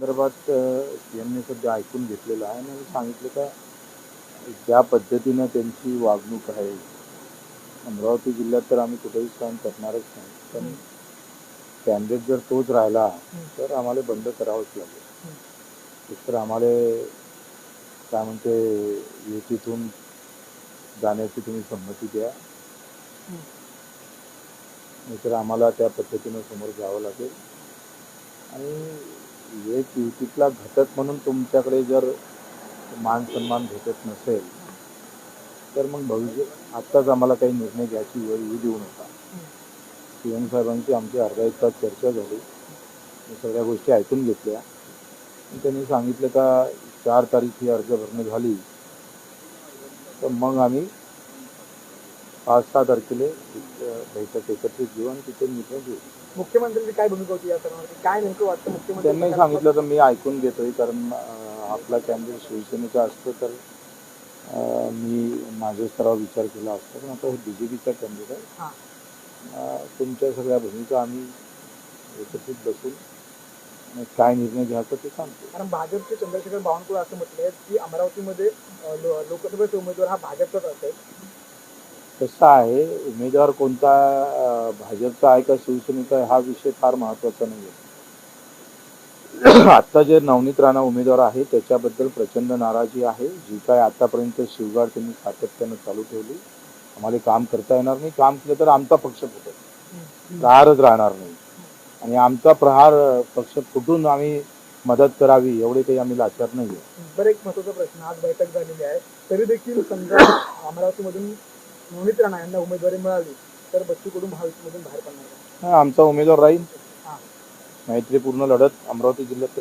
संदर्भात यांनी सध्या ऐकून घेतलेलं आहे आणि सांगितलं का ज्या पद्धतीनं त्यांची वागणूक आहे अमरावती जिल्ह्यात तर आम्ही कुठेही सहन करणारच नाही पण कॅन्डिडेट जर तोच राहिला तर आम्हाला बंद करावंच लागेल. एकतर आम्हाला काय म्हणते युतीतून जाण्याची तुम्ही संमती द्या. नाहीतर आम्हाला त्या पद्धतीनं समोर जावं लागेल. आणि एक युतीतला घटक म्हणून तुमच्याकडे जर मान सन्मान भेटत नसेल तर मग भविष्य आत्ताच आम्हाला काही निर्णय घ्यायची वेळ येऊ देऊ नका. सीएम साहेबांची आमची अर्धा एक तास चर्चा झाली. मी सगळ्या गोष्टी ऐकून घेतल्या. त्यांनी सांगितलं का चार तारीख ही अर्ज भरणी झाली. तर मग आम्ही पाच सहा तारखेला बैठक एकत्रित घेऊ आणि तिथे निर्णय घेऊ. मुख्यमंत्र्यांची काय भूमिका होती या सर्वांमध्ये काय नेमकं वाटतं मुख्यमंत्री त्यांनी सांगितलं तर मी ऐकून घेतोय कारण आपला कॅन्डिडेट शिवसेनेचा असतो तर मी माझ्या स्तरावर विचार केला असता पण आता हे बी जे पीचा कॅन्डिडेट आहे. हा. तुमच्या सगळ्या भूमिका आम्ही एकत्रित बसून काय निर्णय घ्यायचा ते सांगतो. कारण भाजपचे चंद्रशेखर बावनकुळे असं म्हटले की अमरावतीमध्ये लोकसभेचे उमेदवार हा भाजपचाच असेल. कसं आहे उमेदवार कोणता भाजपचा आहे का शिवसेनेचा आहे हा विषय फार महत्त्वाचा नाही आहे आता जे नवनीत राणा उमेदवार आहे त्याच्याबद्दल प्रचंड नाराजी आहे. जी काय आतापर्यंत शिवगाड त्यांनी सातत्यानं चालू ठेवली. आम्हाला काम करता येणार नाही. काम केलं तर आमचा पक्ष फुटेल. प्रहारच राहणार नाही. आणि आमचा प्रहार पक्ष फुटून आम्ही मदत करावी एवढे काही आम्ही लाचार नाही आहे बरं एक महत्त्वाचा प्रश्न. आज बैठक झालेली आहे. तरी देखील समजा अमरावतीमधून राणा यांना उमेदवारी मिळाली तर बच्चू कडू महायुतीमधून बाहेर पडणार का? हा, आमचा उमेदवार राहील हा. मैत्रीपूर्ण लढत अमरावती जिल्ह्यात